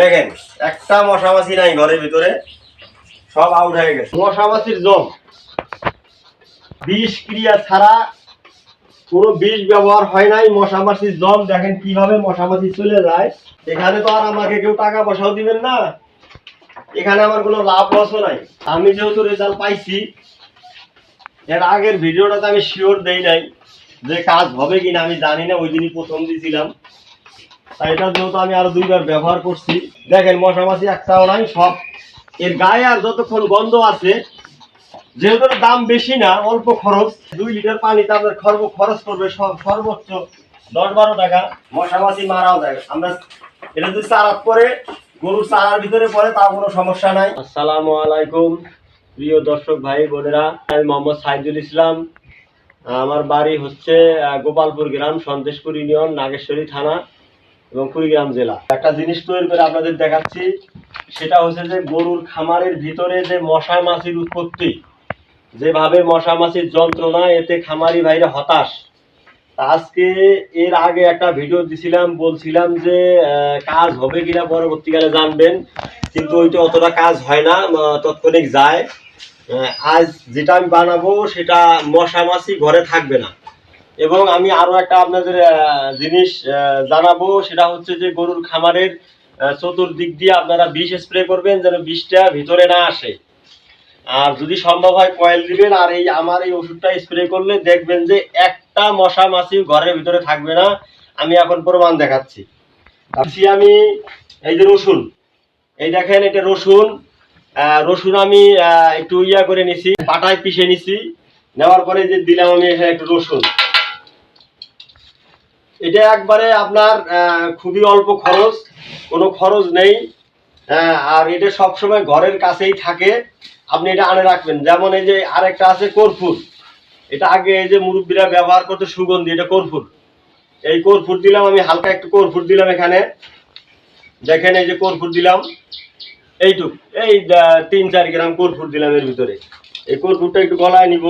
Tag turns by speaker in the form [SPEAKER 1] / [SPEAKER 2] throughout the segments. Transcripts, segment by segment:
[SPEAKER 1] দেখেন, একটা মশা মাছি নাই ঘরের ভিতরে, সব আউট হয়ে গেছে। মশা মাছির জম। বিষ ক্রিয়া ছাড়া কোনো বিষ ব্যবহার হয় নাই মশা মাছির জম। দেখেন কীভাবে মশা মাছি চলে যায়। এখানে তো আর আমাকে কেউ টাকা পয়সাও দিবেন না। এখানে আমার কোনো লাভ লসও নাই। আমি যেহেতু রেজাল্ট পাইছি, এর আগের ভিডিওটাতে আমি শিওর দেই নাই যে কাজ হবে কিনা, আমি জানি না, ওই দিনই প্রথম দিয়েছিলাম তাই এটা যেহেতু আমি আরও দুইবার ব্যবহার করছি, দেখেন মশা মাছি একটাও নাই, সব এর গায়ে আর যতক্ষণ গন্ধ আছে, যেহেতু দাম বেশি না, অল্প খরচ, দুই লিটার পানিতে আপনার খরচ খরচ করবে সর্বোচ্চ দশ বারো টাকা। মশা মাছি মারাও যায়। আমরা এটা যদি চারাত করে গরুর চারার ভিতরে পড়ে, তাও কোনো সমস্যা নাই। আসসালামু আলাইকুম, প্রিয় দর্শক ভাই, বোনেরা। আমি মোহাম্মদ সাইদুল ইসলাম। আমার বাড়ি হচ্ছে গোপালপুর গ্রাম, সন্দেশপুর ইউনিয়ন, নাগেশ্বরী থানা। এবং কুড়িগ্রাম জেলা। একটা জিনিস তৈরি করে আপনাদের দেখাচ্ছি, সেটা হচ্ছে যে গরুর খামারের ভিতরে যে মশা মাছির উৎপত্তি, যেভাবে মশা মাছির যন্ত্রণা, এতে খামারি ভাইরা হতাশ। আজকে এর আগে একটা ভিডিও দিছিলাম, বলছিলাম যে কাজ হবে কিনা পরবর্তীকালে জানবেন, কিন্তু ওইটা অতটা কাজ হয় না তৎক্ষণিক যায়। আজ যেটা আমি বানাবো, সেটা মশা মাছি ঘরে থাকবে না। এবং আমি আরও একটা আপনাদের জিনিস জানাব, সেটা হচ্ছে যে গরুর খামারের চতুর্দিক দিয়ে আপনারা বিষ স্প্রে করবেন যেন বিষটা ভিতরে না আসে। আর যদি সম্ভব হয় কয়েল দিবেন, আর এই আমার এই ওষুধটা স্প্রে করলে দেখবেন যে একটা মশা মাছি ঘরের ভিতরে থাকবে না। আমি এখন প্রমাণ দেখাচ্ছি। আমি, এই যে রসুন। এই দেখেন, এটা রসুন। রসুন আমি একটু ইয়া করে নিছি, পাটায় পিষে নিছি। নেওয়ার পরে যে দিলাম আমি এখানে একটু রসুন। এটা একবারে আপনার খুবই অল্প খরচ কোনো খরচ নেই। হ্যাঁ, আর এটা সবসময় ঘরের কাছেই থাকে। আপনি এটা আনে রাখবেন। যেমন এই যে আরেকটা আছে কর্পূর এটা আগে এই যে মুরব্বীরা ব্যবহার করতো সুগন্ধি এটা কর্পূর এই কর্পূর দিলাম আমি হালকা একটু কর্পূর দিলাম এখানে। দেখেন এই যে কর্পূর দিলাম। এইটুক এই তিন চার গ্রাম কর্পূর দিলাম এর ভিতরে। এই কর্পূরটা একটু গলায় নিব।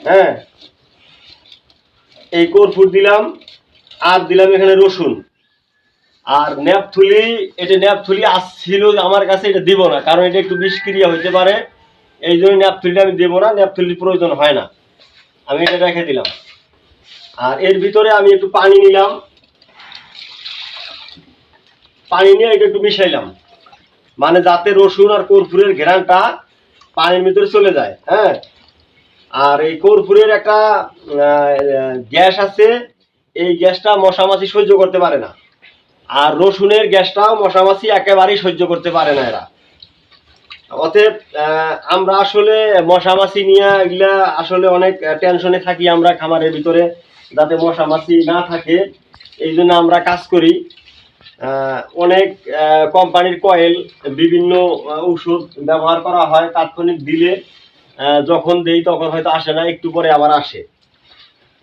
[SPEAKER 1] হ্যাঁ এই কর্পূর দিলাম, আর দিলাম এখানে রসুন। আর ন্যাপথুলি, এটা ন্যাপথুলি আসছিল আমার কাছে এটা দিব না, কারণ এটা একটু বিষক্রিয়া হইতে পারে। এই জন্য ন্যাপথুলিটা আমি দেবো না, ন্যাপথুলির প্রয়োজন হয় না। আমি এটা রেখে দিলাম। আর এর ভিতরে আমি একটু পানি নিলাম। পানি নিয়ে এটা একটু মিশাইলাম। মানে যাতে রসুন আর কর্পূরের ঘেরানটা পানির ভিতরে চলে যায় হ্যাঁ? আর এই কর্পূরের একটা গ্যাস আছে, এই গ্যাসটা মশামাছি সহ্য করতে পারে না। আর রসুনের গ্যাসটাও মশামাছি একেবারেই সহ্য করতে পারে না এরা। অতএব আমরা আসলে মশামাছি নিয়ে এগুলা আসলে অনেক টেনশনে থাকি আমরা খামারের ভিতরে, যাতে মশামাছি না থাকে। এই জন্য আমরা কাজ করি অনেক কোম্পানির কয়েল, বিভিন্ন ওষুধ ব্যবহার করা হয়, তাৎক্ষণিক দিলে যখন দেই তখন হয়তো আসে না, একটু পরে আবার আসে।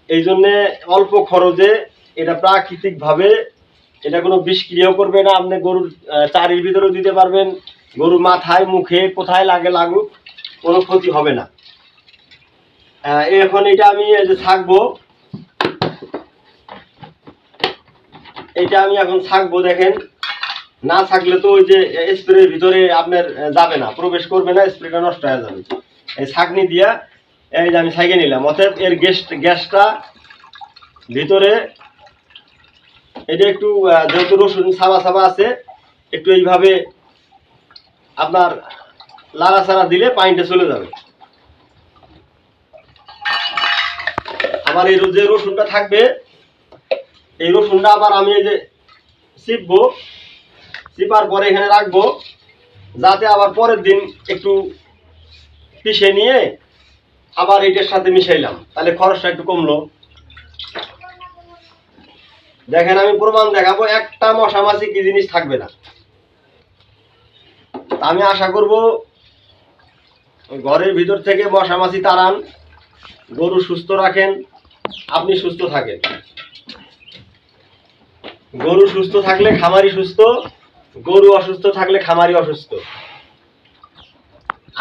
[SPEAKER 1] এই জন্যে অল্প খরচে এটা প্রাকৃতিকভাবে এটা কোনো বিষক্রিয়াও করবে না। আপনি গরুর চারির ভিতরেও দিতে পারবেন। গরুর মাথায়, মুখে কোথায় লাগে লাগুক, কোনো ক্ষতি হবে না। এখন এটা আমি যে থাকব এটা আমি এখন থাকব দেখেন। না থাকলে তো ওই যে স্প্রের ভিতরে আপনার যাবে না। প্রবেশ করবে না স্প্রেটা নষ্ট হয়ে যাবে। এই ছাকনি দিয়া এই যে আমি ছাইকে নিলাম, অতএব এর গ্যাস, গ্যাসটা ভিতরে এটা একটু যেহেতু রসুন সাবা সাবা আছে, একটু এইভাবে আপনার লাড়াচাড়া দিলে পানিটা চলে যাবে। আবার এই যে রসুনটা থাকবে, এই রসুনটা আবার আমি এই যে চিপবো, চিপার পরে এখানে রাখব, যাতে আবার পরের দিন একটু পিষে নিয়ে আবার এটার সাথে মিশাইলাম। তাহলে খরচটা একটু কমলো। দেখেন, আমি প্রমাণ দেখাবো, একটা মশা মাছি কি জিনিস থাকবে না। আমি আশা করব, ঘরের ভিতর থেকে মশা মাছি তাড়ান, গরু সুস্থ রাখেন, আপনি সুস্থ থাকেন। গরু সুস্থ থাকলে খামারি সুস্থ, গরু অসুস্থ থাকলে খামারি অসুস্থ।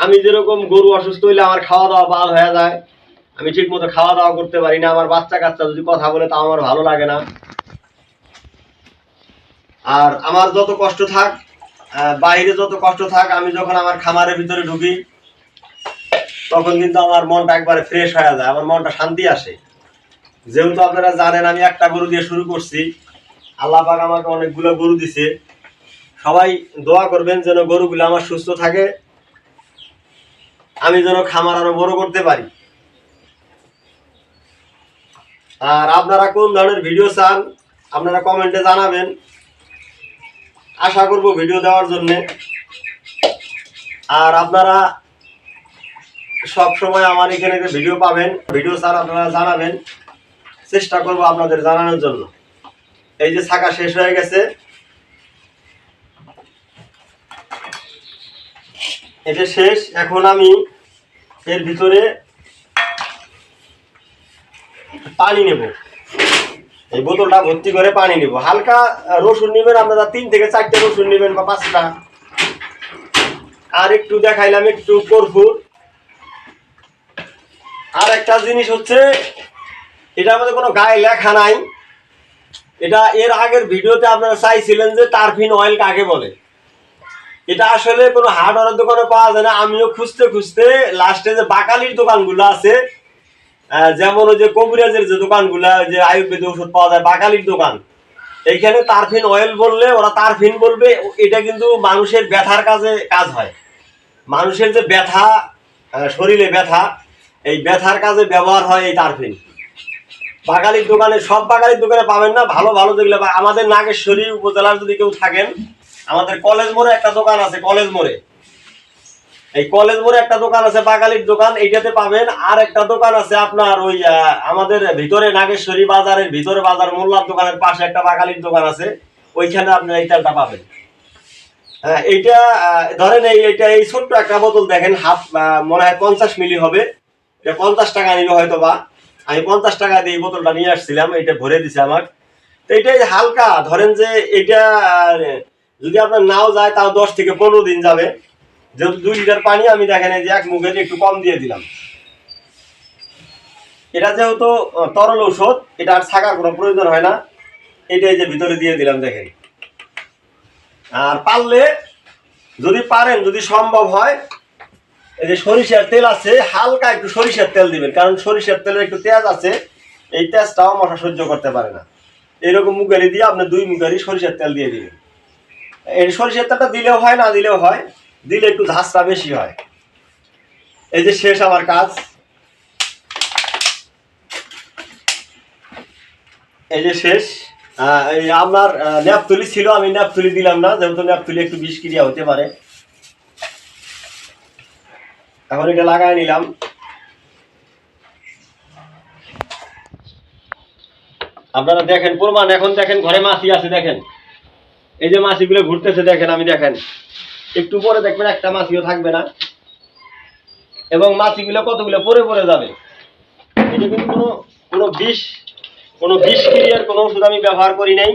[SPEAKER 1] আমি যেরকম গরু অসুস্থ হইলে আমার খাওয়া দাওয়া বাদ হয়ে যায়, আমি ঠিক মতো খাওয়া দাওয়া করতে পারি না, আমার বাচ্চা কাচ্চা যদি কথা বলে তা আমার ভালো লাগে না। আর আমার যত কষ্ট থাক বাইরে যত কষ্ট থাক, আমি যখন আমার খামারের ভিতরে ঢুকি, তখন কিন্তু আমার মনটা একবারে ফ্রেশ হয়ে যায়, আমার মনটা শান্তি আসে। যেহেতু আপনারা জানেন, আমি একটা গরু দিয়ে শুরু করছি, আল্লাহ আমাকে অনেকগুলো গরু দিছে। সবাই দোয়া করবেন যেন গরুগুলো আমার সুস্থ থাকে আমি যেন খামার আরও বড় করতে পারি। আর আপনারা কোন ধরনের ভিডিও চান, আপনারা কমেন্টে জানাবেন। আশা করব ভিডিও দেওয়ার জন্যে। আর আপনারা সব সময় আমার এখানে ভিডিও পাবেন ভিডিও চান আপনারা জানাবেন। চেষ্টা করব আপনাদের জানানোর জন্য। এই যে ছাকা শেষ হয়ে গেছে। এটা শেষ, এখন আমি এর ভিতরে পানি নেব। এই বোতলটা ভর্তি করে পানি নেব। হালকা রসুন নেবেন আপনারা, তিন থেকে চারটে রসুন নেবেন বা পাঁচটা। আর একটু দেখাইলাম, একটু কর্পূর আর একটা জিনিস হচ্ছে এটার মধ্যে কোনো গায়ে লেখা নাই। এটা এর আগের ভিডিওতে আপনারা চাইছিলেন যে টারফিন অয়েল কাকে বলে। এটা আসলে কোনো হার্ডওয়ারের দোকানে পাওয়া যায় না। আমিও খুঁজতে খুঁজতে লাস্টে যে বাকালির দোকানগুলো আছে যেমন ওই যে কবিরাজের যে দোকানগুলা যে আয়ুর্বেদিক ওষুধ পাওয়া যায়, বাকালির দোকান। এইখানে তারফিন অয়েল বললে, ওরা তারফিন বলবে এটা কিন্তু মানুষের ব্যথার কাজে কাজ হয়। মানুষের যে ব্যথা শরীরে ব্যথা, এই ব্যথার কাজে ব্যবহার হয় এই তারফিন। বাঙালির দোকানে, সব বাঙালির দোকানে পাবেন না, ভালো ভালো বা- আমাদের নাগেশ্বরী উপজেলার যদি কেউ থাকেন আমাদের কলেজ মোড়ে একটা দোকান আছে, কলেজ মোড়ে। এই কলেজ মোড়ে একটা দোকান আছে, বাঙালির দোকান, এইটাতে পাবেন। আর একটা দোকান আছে আপনার ওই আমাদের ভিতরে নাগেশ্বরী বাজারের ভিতরে বাজার মোল্লার দোকানের পাশে একটা বাঙালির দোকান আছে। ওইখানে আপনি এই তেলটা পাবেন। হ্যাঁ এইটা ধরেন এই এটা এই ছোট্ট একটা বোতল দেখেন, হাফ মনে হয় পঞ্চাশ মিলি হবে। এটা পঞ্চাশ টাকা নিবে হয়তো বা আমি পঞ্চাশ টাকা দিয়ে এই বোতলটা নিয়ে আসছিলাম এটা ভরে দিছে আমার তো এটা হালকা, ধরেন যে এটা যদি আপনার নাও যায়, তাও দশ থেকে পনেরো দিন যাবে। যেহেতু দুই লিটার পানি, আমি দেখেন যে এক মুখে একটু কম দিয়ে দিলাম। এটা যেহেতু তরল ঔষধ, এটা আর থাকার কোনো প্রয়োজন হয় না। এটাই যে ভিতরে দিয়ে দিলাম, দেখেন। আর পারলে, যদি পারেন, যদি সম্ভব হয়, এই যে সরিষার তেল আছে, হালকা একটু সরিষার তেল দিবেন, কারণ সরিষার তেলের একটু তেজ আছে, এই তেজটাও মশা সহ্য করতে পারে না। এরকম মুগারি দিয়ে আপনি দুই মুগারি সরিষার তেল দিয়ে দিবেন। সরিষার তেলটা দিলেও হয় না দিলেও হয় দিলে একটু ঝাঁসটা বেশি হয়। এই যে শেষ আমার কাজ। এই যে শেষ এই আপনার আহ, ছিল আমি ন্যাপথলি দিলাম না যেহেতু ন্যাপথলি একটু বিষক্রিয়া হতে পারে। এখন এটা লাগাই নিলাম। আপনারা দেখেন প্রমাণ এখন দেখেন ঘরে মাছি আছে দেখেন। এই যে মাছিগুলো ঘুরতেছে দেখেন, আমি দেখেন। একটু পরে দেখবেন একটা মাছিও থাকবে না। এবং মাছিগুলো কতগুলো? পরে পরে যাবে। এটা কিন্তু কোনো কোনো বিষ কোনো বিষ ক্রিয়ার কোনো ওষুধ আমি ব্যবহার করি নাই।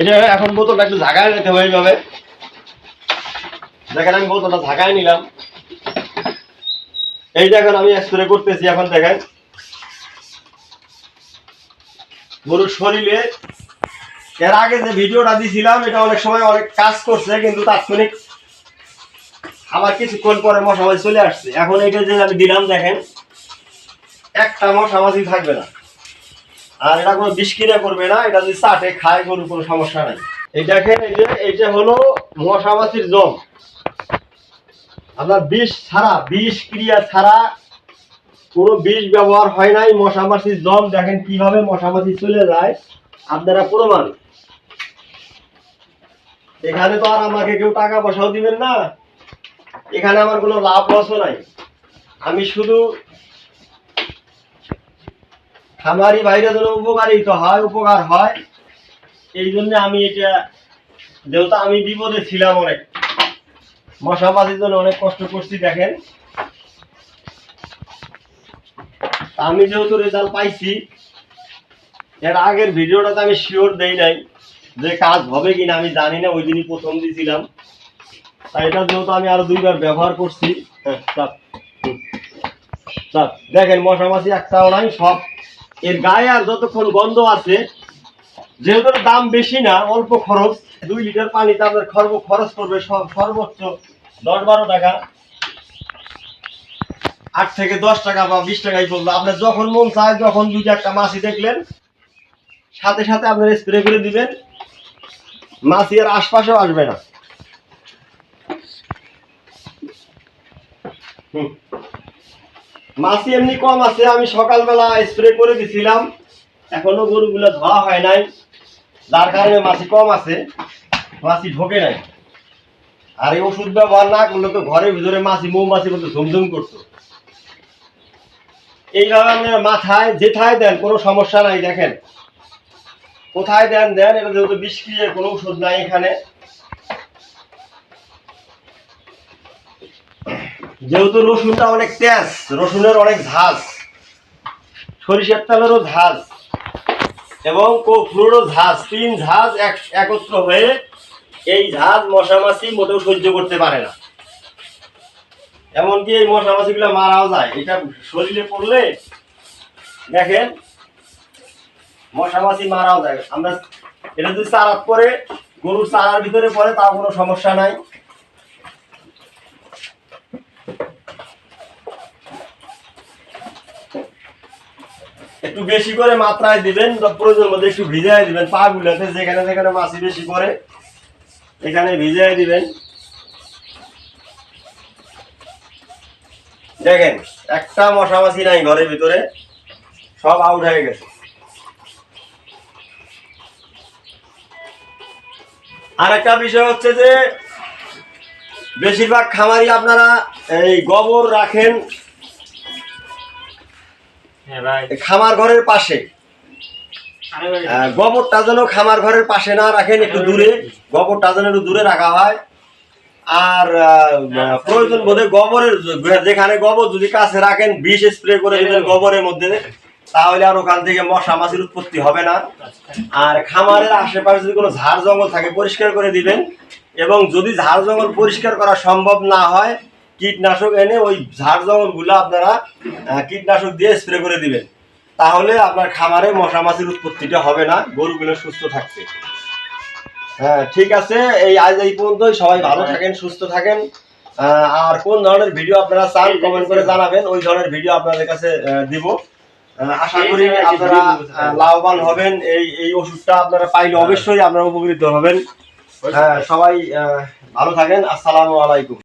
[SPEAKER 1] এটা এখন বোতলটা একটু ঝাঁকায় নিতে যাবে দেখেন, আমি বোতলটা ঝাঁকায় নিলাম। এই দেখেন, আমি স্প্রে করতেছি এখন, দেখেন। গরুর শরীরে এর আগে যে ভিডিওটা দিছিলাম, এটা অনেক সময় অনেক কাজ করছে, কিন্তু তাৎক্ষণিক আবার কিছুক্ষণ পরে মশামাছি চলে আসছে। এখন এটা যে আমি দিলাম, দেখেন, একটা মশামাছি থাকবে না। আর এটা কোনো বিষক্রিয়া করবে না, এটা যদি চাটে খায়, গরুর কোনো সমস্যা নাই। এই দেখেন, এই যে এইটা হলো মশামাছির জম। আপনার বিষ ছাড়া, বিষ ক্রিয়া ছাড়া কোনো বিষ ব্যবহার হয় নাই মশামাছির জম। দেখেন কীভাবে মশামাছি চলে যায়। আপনারা প্রমাণ এখানে তো আর আমাকে কেউ টাকা পয়সাও দিবেন না। এখানে আমার কোনো লাভ লসও নাই। আমি শুধু খামারি বাইরে যেন উপকারিত হয়, উপকার হয়, এই জন্য আমি এটা, যেহেতু আমি বিপদে ছিলাম অনেক মশা মাছির জন্য অনেক কষ্ট করছি, দেখেন। তা আমি যেহেতু রেজাল্ট পাইছি, এর আগের ভিডিওটাতে আমি শিওর দেই নাই। যে কাজ হবে কিনা আমি জানি না, ওই দিনই প্রথম দিয়েছিলাম তাই এটা যেহেতু আমি আরও দুইবার ব্যবহার করছি হ্যাঁ। দেখেন মশা মাছি একটাও নাই, সব এর গায়ে আর যতক্ষণ গন্ধ আছে, যেহেতু দাম বেশি না, অল্প খরচ, দুই লিটার পানিতে আপনার খর্ব খরচ করবে সর্বোচ্চ দশ বারো টাকা। আট থেকে দশ টাকা বা বিশ টাকাই পড়ল আপনার যখন মন চায়, যখন দুই চারটা মাছি দেখলেন, সাথে সাথে আপনার স্প্রে করে দিবেন। মাছি আর আশপাশেও আসবে না। মাছি এমনি কম আছে, আমি সকালবেলা স্প্রে করে দিছিলাম। এখনও গরুগুলো ধোয়া হয় নাই, যার কারণে মাছি কম আছে, মাছি ঢোকে নাই। আর এই ওষুধ ব্যবহার না করলে তো ঘরের ভিতরে মাছি, মৌমাছি মতো ঝুমঝুম করতো। এই আপনার মাথায়, যেথায় দেন, কোনো সমস্যা নাই, দেখেন। কোথায় দেন দেন, এটা যেহেতু বিষক্রিয়ার কোনো ওষুধ নাই এখানে। যেহেতু রসুনটা অনেক তেজ, রসুনের অনেক ঝাঁজ সরিষার তেলেরও ঝাঁজ এবং কফুরেরও ঝাঁজ তিন ঝাঁজ এক একত্র হয়ে এই ঝাঁজ মশামাছি মোটেও সহ্য করতে পারে না। এমনকি এই মশামাছিগুলো মারাও যায়। এটা শরীরে পড়লে দেখেন মশামাছি মারাও যায়। আমরা এটা যদি চারাত পরে গরুর চারার ভিতরে পড়ে কোনো সমস্যা নাই। একটু বেশি করে মাত্রায় দিবেন প্রয়োজন মধ্যে একটু ভিজাই দিবেন। পা গুলাতে যেখানে যেখানে মাছি বেশি করে এখানে ভিজাই দিবেন। দেখেন, একটা মশা মাছি নাই ঘরের ভিতরে, সব আউট হয়ে গেছে। আর একটা বিষয় হচ্ছে যে বেশিরভাগ খামারি আপনারা এই গোবর রাখেন
[SPEAKER 2] হ্যাঁ
[SPEAKER 1] খামার ঘরের পাশে। গোবরটা যেন খামার ঘরের পাশে না রাখেন একটু দূরে গোবরটা যেন একটু দূরে রাখা হয়। আর প্রয়োজন বোধে গোবরের যেখানে গোবর যদি কাছে রাখেন বিষ স্প্রে করে দিবেন গোবরের মধ্যে। তাহলে আর ওখান থেকে মশা মাছির উৎপত্তি হবে না। আর খামারের আশেপাশে যদি কোনো ঝাড় জঙ্গল থাকে, পরিষ্কার করে দিবেন। এবং যদি ঝাড় জঙ্গল পরিষ্কার করা সম্ভব না হয়, কীটনাশক এনে ওই ঝাড় জঙ্গলগুলো আপনারা কীটনাশক দিয়ে স্প্রে করে দিবেন। তাহলে আপনার খামারে মশা মাছির উৎপত্তিটা হবে না। গরুগুলো সুস্থ থাকবে। হ্যাঁ ঠিক আছে। এই আজ এই পর্যন্তই। সবাই ভালো থাকেন, সুস্থ থাকেন। আর কোন ধরনের ভিডিও আপনারা চান, কমেন্ট করে জানাবেন। ওই ধরনের ভিডিও আপনাদের কাছে দিব। আশা করি আপনারা লাভবান হবেন। এই এই ওষুধটা আপনারা পাইলে অবশ্যই আপনারা উপকৃত হবেন। হ্যাঁ সবাই আহ, ভালো থাকেন। আসসালামু আলাইকুম।